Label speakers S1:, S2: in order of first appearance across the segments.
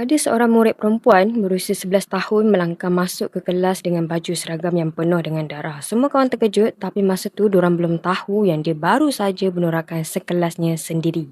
S1: Ada seorang murid perempuan berusia 11 tahun melangkah masuk ke kelas dengan baju seragam yang penuh dengan darah. Semua kawan terkejut tapi masa tu diorang belum tahu yang dia baru saja bunuh rakan sekelasnya sendiri.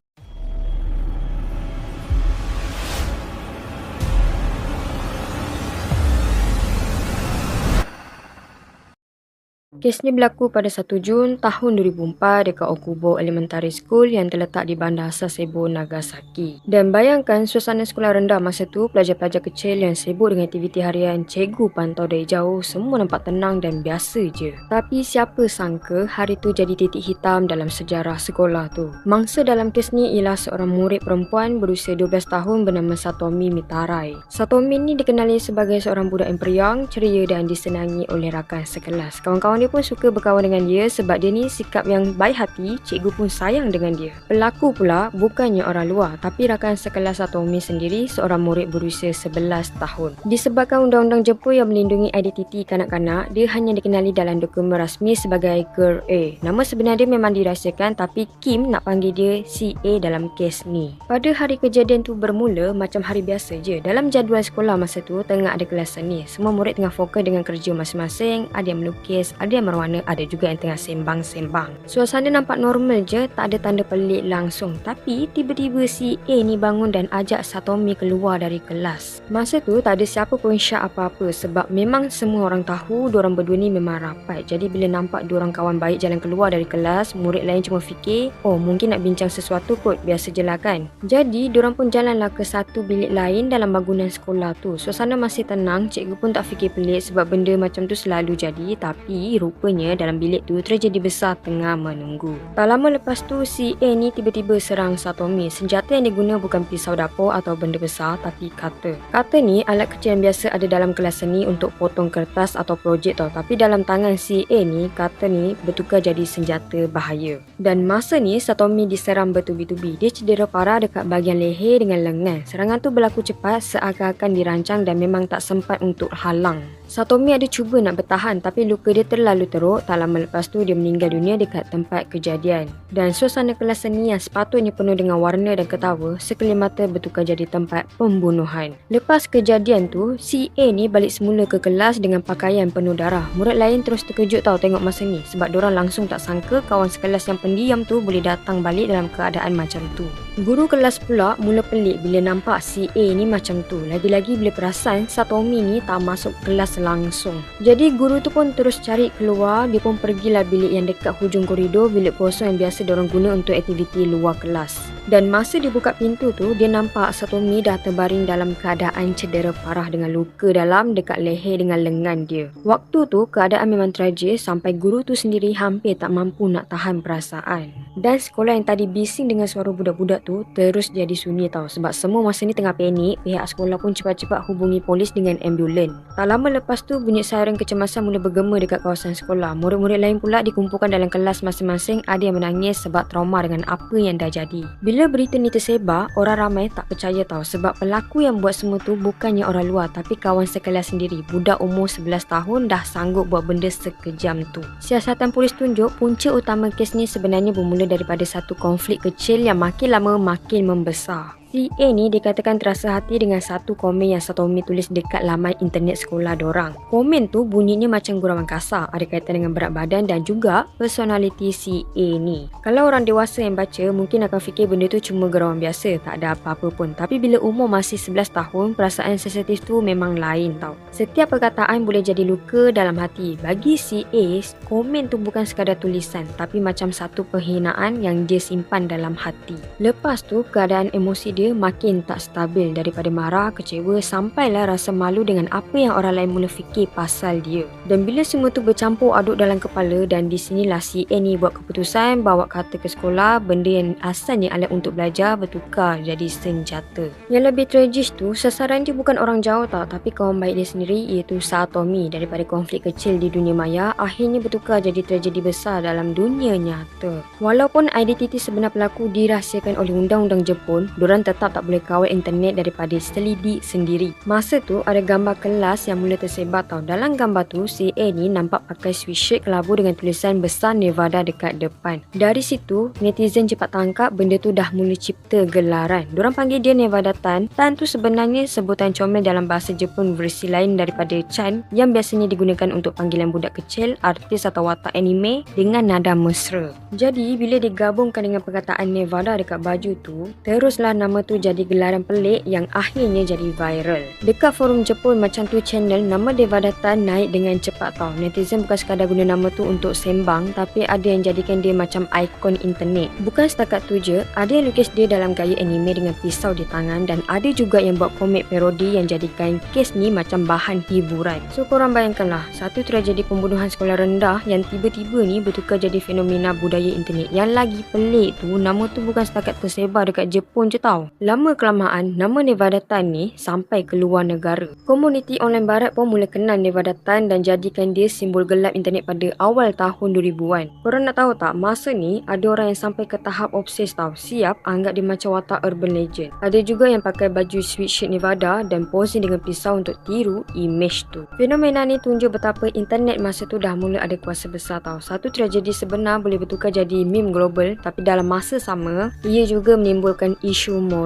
S1: Kes ni berlaku pada 1 Jun tahun 2004 dekat Okubo Elementary School yang terletak di bandar Sasebo, Nagasaki. Dan bayangkan suasana sekolah rendah masa tu, pelajar-pelajar kecil yang sibuk dengan aktiviti harian, cikgu pantau dari jauh, semua nampak tenang dan biasa je. Tapi siapa sangka hari tu jadi titik hitam dalam sejarah sekolah tu. Mangsa dalam kes ni ialah seorang murid perempuan berusia 12 tahun bernama Satomi Mitarai. Satomi ni dikenali sebagai seorang budak yang periang, ceria dan disenangi oleh rakan sekelas. Kawan-kawan kawan pun suka berkawan dengan dia sebab dia ni sikap yang baik hati, cikgu pun sayang dengan dia. Pelaku pula bukannya orang luar tapi rakan sekelas Atomi sendiri seorang murid berusia 11 tahun. Disebabkan undang-undang Jepun yang melindungi identiti kanak-kanak, dia hanya dikenali dalam dokumen rasmi sebagai Girl A. Nama sebenar dia memang dirahsiakan tapi Kim nak panggil dia si A dalam kes ni. Pada hari kejadian tu bermula macam hari biasa je. Dalam jadual sekolah masa tu tengah ada kelas seni. Semua murid tengah fokus dengan kerja masing-masing, ada yang melukis, ada yang berwarna, ada juga yang tengah sembang-sembang. Suasana nampak normal je, tak ada tanda pelik langsung. Tapi tiba-tiba si A ni bangun dan ajak Satomi keluar dari kelas. Masa tu tak ada siapa pun syak apa-apa sebab memang semua orang tahu diorang berdua ni memang rapat. Jadi bila nampak diorang kawan baik jalan keluar dari kelas, murid lain cuma fikir, oh mungkin nak bincang sesuatu kot, biasa je lah kan. Jadi diorang pun jalanlah ke satu bilik lain dalam bangunan sekolah tu. Suasana masih tenang, cikgu pun tak fikir pelik sebab benda macam tu selalu jadi tapi rupanya dalam bilik tu tragedi besar tengah menunggu. Tak lama lepas tu si A ni tiba-tiba serang Satomi. Senjata yang diguna bukan pisau dapur atau benda besar tapi kata. Kata ni alat kecil yang biasa ada dalam kelas seni untuk potong kertas atau projek tau. Tapi dalam tangan si A ni kata ni bertukar jadi senjata bahaya. Dan masa ni Satomi diserang bertubi-tubi. Dia cedera parah dekat bahagian leher dengan lengan. Serangan tu berlaku cepat seakan-akan dirancang dan memang tak sempat untuk halang. Satomi ada cuba nak bertahan tapi luka dia terlalu teruk. Tak lama lepas tu dia meninggal dunia dekat tempat kejadian. Dan suasana kelas seni yang sepatutnya penuh dengan warna dan ketawa sekali mata bertukar jadi tempat pembunuhan. Lepas kejadian tu, si A ni balik semula ke kelas dengan pakaian penuh darah. Murid lain terus terkejut tau tengok masa ni sebab diorang langsung tak sangka kawan sekelas yang pendiam tu boleh datang balik dalam keadaan macam tu. Guru kelas pula mula pelik bila nampak si A ni macam tu. Lagi-lagi bila perasan Satomi ni tak masuk kelas langsung. Jadi guru tu pun terus cari keluar, dia pun pergilah bilik yang dekat hujung koridor, bilik kosong yang biasa diorang guna untuk aktiviti luar kelas. Dan masa dia buka pintu tu, dia nampak Satomi dah terbaring dalam keadaan cedera parah dengan luka dalam dekat leher dengan lengan dia. Waktu tu, keadaan memang tragis sampai guru tu sendiri hampir tak mampu nak tahan perasaan. Dan sekolah yang tadi bising dengan suara budak-budak tu terus jadi sunyi tau sebab semua masa ni tengah panik, pihak sekolah pun cepat-cepat hubungi polis dengan ambulan. Tak lama lepas tu, bunyi siren kecemasan mula bergema dekat kawasan sekolah. Murid-murid lain pula dikumpulkan dalam kelas masing-masing ada yang menangis sebab trauma dengan apa yang dah jadi. Bila berita ni tersebar, orang ramai tak percaya tau sebab pelaku yang buat semua tu bukannya orang luar tapi kawan sekelas sendiri. Budak umur 11 tahun dah sanggup buat benda sekejam tu. Siasatan polis tunjuk punca utama kes ni sebenarnya bermula daripada satu konflik kecil yang makin lama makin membesar. Si A ni dikatakan terasa hati dengan satu komen yang Satomi tulis dekat laman internet sekolah dorang. Komen tu bunyinya macam gurauan kasar, ada kaitan dengan berat badan dan juga personality si A ni. Kalau orang dewasa yang baca mungkin akan fikir benda tu cuma gurauan biasa, tak ada apa-apa pun. Tapi bila umur masih 11 tahun, perasaan sensitif tu memang lain tau. Setiap perkataan boleh jadi luka dalam hati. Bagi si A, komen tu bukan sekadar tulisan tapi macam satu penghinaan yang dia simpan dalam hati. Lepas tu, keadaan emosi dia makin tak stabil daripada marah, kecewa sampailah rasa malu dengan apa yang orang lain mula fikir pasal dia. Dan bila semua tu bercampur aduk dalam kepala dan di sinilah si A ni buat keputusan bawa kata ke sekolah benda yang asalnya alat untuk belajar bertukar jadi senjata. Yang lebih tragis tu, sasaran dia bukan orang jauh tau tapi kawan baik dia sendiri iaitu Satomi daripada konflik kecil di dunia maya akhirnya bertukar jadi tragedi besar dalam dunia nyata. Walaupun identiti sebenar pelaku dirahsiakan oleh undang-undang Jepun, diorang tetap tak boleh kawal internet daripada selidik sendiri. Masa tu ada gambar kelas yang mula tersebar tau. Dalam gambar tu si A ni nampak pakai sweatshirt kelabu dengan tulisan besar Nevada dekat depan. Dari situ netizen cepat tangkap benda tu dah mula cipta gelaran. Diorang panggil dia Nevada Tan. Tan tu sebenarnya sebutan comel dalam bahasa Jepun versi lain daripada Chan yang biasanya digunakan untuk panggilan budak kecil, artis atau watak anime dengan nada mesra. Jadi bila digabungkan dengan perkataan Nevada dekat baju tu, teruslah nama tu jadi gelaran pelik yang akhirnya jadi viral. Dekat forum Jepun macam tu channel nama Nevada Tan naik dengan cepat tau. Netizen bukan sekadar guna nama tu untuk sembang tapi ada yang jadikan dia macam ikon internet. Bukan setakat tu je, ada yang lukis dia dalam gaya anime dengan pisau di tangan dan ada juga yang buat komik parodi yang jadikan kes ni macam bahan hiburan. So korang bayangkanlah, satu tragedi pembunuhan sekolah rendah yang tiba-tiba ni bertukar jadi fenomena budaya internet. Yang lagi pelik tu, nama tu bukan setakat tersebar dekat Jepun je tau. Lama kelamaan, nama Nevada Tan ni sampai ke luar negara. Komuniti online barat pun mula kenal Nevada Tan dan jadikan dia simbol gelap internet pada awal tahun 2000-an. Korang nak tahu tak, masa ni ada orang yang sampai ke tahap obses tau. Siap anggap dia macam watak urban legend. Ada juga yang pakai baju sweatshirt Nevada dan posing dengan pisau untuk tiru image tu. Fenomena ni tunjuk betapa internet masa tu dah mula ada kuasa besar tau. Satu tragedi sebenar boleh bertukar jadi meme global tapi dalam masa sama, ia juga menimbulkan isu moral.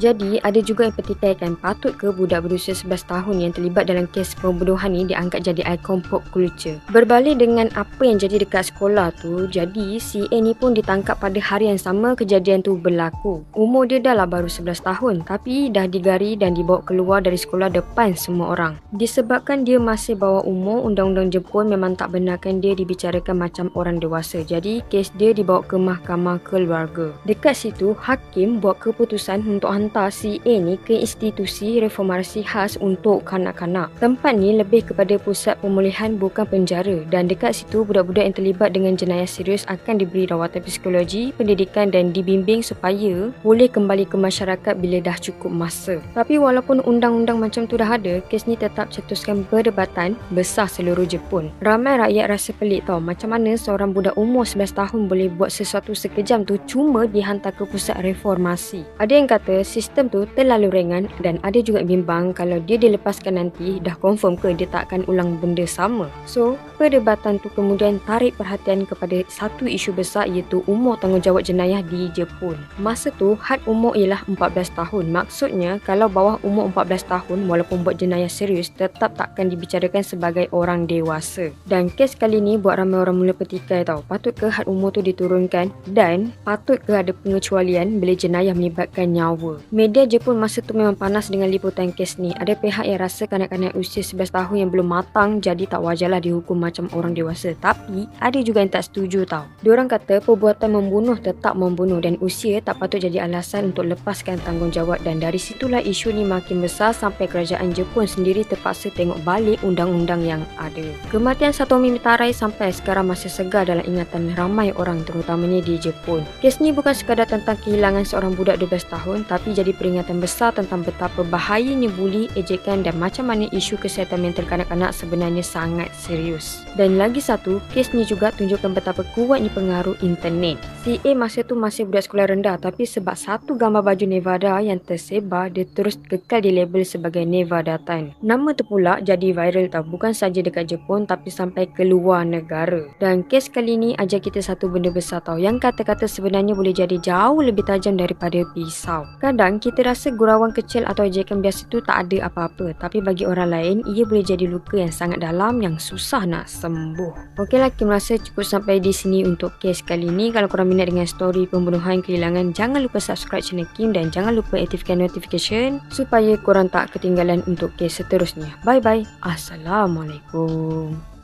S1: Jadi, ada juga yang pertikaikan patut ke budak berusia 11 tahun yang terlibat dalam kes pembunuhan ni diangkat jadi ikon pop culture. Berbalik dengan apa yang jadi dekat sekolah tu, jadi si A ni pun ditangkap pada hari yang sama kejadian tu berlaku. Umur dia dah lah baru 11 tahun tapi dah digari dan dibawa keluar dari sekolah depan semua orang. Disebabkan dia masih bawah umur, undang-undang Jepun memang tak benarkan dia dibicarakan macam orang dewasa. Jadi, kes dia dibawa ke mahkamah keluarga. Dekat situ, hakim buat keputusan untuk hantar si A ni ke institusi reformasi khas untuk kanak-kanak. Tempat ni lebih kepada pusat pemulihan bukan penjara dan dekat situ budak-budak yang terlibat dengan jenayah serius akan diberi rawatan psikologi, pendidikan dan dibimbing supaya boleh kembali ke masyarakat bila dah cukup masa. Tapi walaupun undang-undang macam tu dah ada, kes ni tetap cetuskan perdebatan besar seluruh Jepun. Ramai rakyat rasa pelik tau macam mana seorang budak umur 11 tahun boleh buat sesuatu sekejam tu cuma dihantar ke pusat reformasi. Ada yang kata sistem tu terlalu ringan dan ada juga bimbang kalau dia dilepaskan nanti dah confirm ke dia tak akan ulang benda sama. So, perdebatan tu kemudian tarik perhatian kepada satu isu besar iaitu umur tanggungjawab jenayah di Jepun. Masa tu, had umur ialah 14 tahun. Maksudnya, kalau bawah umur 14 tahun walaupun buat jenayah serius tetap takkan dibicarakan sebagai orang dewasa. Dan kes kali ni buat ramai orang mula petikai tau. Patut ke had umur tu diturunkan dan patut ke ada pengecualian bila jenayah melibatkan nyawa. Media Jepun masa tu memang panas dengan liputan kes ni. Ada pihak yang rasa kanak-kanak usia 11 tahun yang belum matang jadi tak wajarlah dihukum macam orang dewasa. Tapi ada juga yang tak setuju tau. Diorang kata perbuatan membunuh tetap membunuh dan usia tak patut jadi alasan untuk lepaskan tanggungjawab dan dari situlah isu ni makin besar sampai kerajaan Jepun sendiri terpaksa tengok balik undang-undang yang ada. Kematian Satomi Mitarai sampai sekarang masih segar dalam ingatan ramai orang terutamanya di Jepun. Kes ni bukan sekadar tentang kehilangan seorang budak 12 tahun tapi jadi peringatan besar tentang betapa bahayanya buli, ejekan dan macam mana isu kesihatan mental kanak-kanak sebenarnya sangat serius. Dan lagi satu, kes ni juga tunjukkan betapa kuatnya pengaruh internet. Si A masa tu masih budak sekolah rendah tapi sebab satu gambar baju Nevada yang tersebar, dia terus kekal di label sebagai Nevada Tan. Nama tu pula jadi viral tau, bukan saja dekat Jepun tapi sampai ke luar negara. Dan kes kali ni ajar kita satu benda besar tau, yang kata-kata sebenarnya boleh jadi jauh lebih tajam daripada pisau. Kadang kita rasa gurauan kecil atau ejekan biasa tu tak ada apa-apa, tapi bagi orang lain ia boleh jadi luka yang sangat dalam yang susah nak sembuh. Okeylah, Kim rasa cukup sampai di sini untuk kes kali ni. Kalau korang minat dengan story pembunuhan kehilangan, jangan lupa subscribe channel Kim dan jangan lupa aktifkan notification supaya korang tak ketinggalan untuk kes seterusnya. Bye bye. Assalamualaikum.